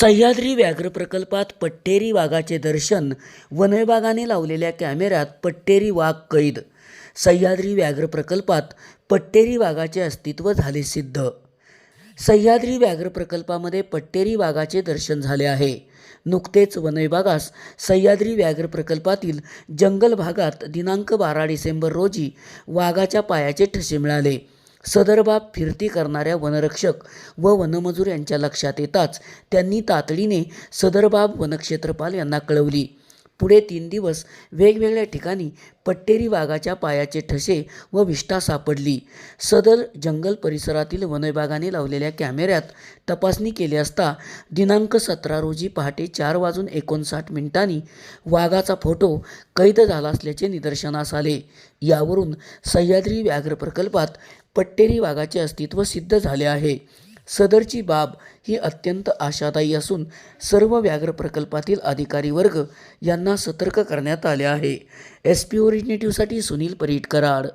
सह्याद्री व्याघ्र प्रकल्पात पट्टेरी वाघाचे दर्शन वनविभागाने लावलेल्या कॅमेऱ्यात पट्टेरी वाघ कैद. सह्याद्री व्याघ्र प्रकल्पात पट्टेरी वाघाचे अस्तित्व झाले सिद्ध. सह्याद्री व्याघ्र प्रकल्पामध्ये पट्टेरी वाघाचे दर्शन झाले आहे. नुकतेच वनविभागास सह्याद्री व्याघ्र प्रकल्पातील जंगल भागात दिनांक बारा डिसेंबर रोजी वाघाच्या पायाचे ठसे मिळाले. सदर बाब फिरती करणाऱ्या वनरक्षक व वनमजूर यांच्या लक्षात येताच त्यांनी तातडीने सदर बाब वनक्षेत्रपाल यांना कळवली. पुढे तीन दिवस वेगवेगळ्या ठिकाणी पट्टेरी वाघाच्या पायाचे ठसे व विष्ठा सापडली. सदर जंगल परिसरातील वनविभागाने लावलेल्या कॅमेऱ्यात तपासणी केली असता दिनांक सतरा रोजी पहाटे चार वाजून एकोणसाठ मिनिटांनी वाघाचा फोटो कैद झाला असल्याचे निदर्शनास आले. यावरून सह्याद्री व्याघ्र प्रकल्पात पट्टेरी वाघाचे अस्तित्व सिद्ध झाले आहे. सदरची बाब ही अत्यंत आशादायी असून सर्व व्याघ्र प्रकल्पातील अधिकारी वर्ग यांना सतर्क करण्यात आले आहे. एस पी ओरिजिनेटिव्हसाठी सुनील परीटकराड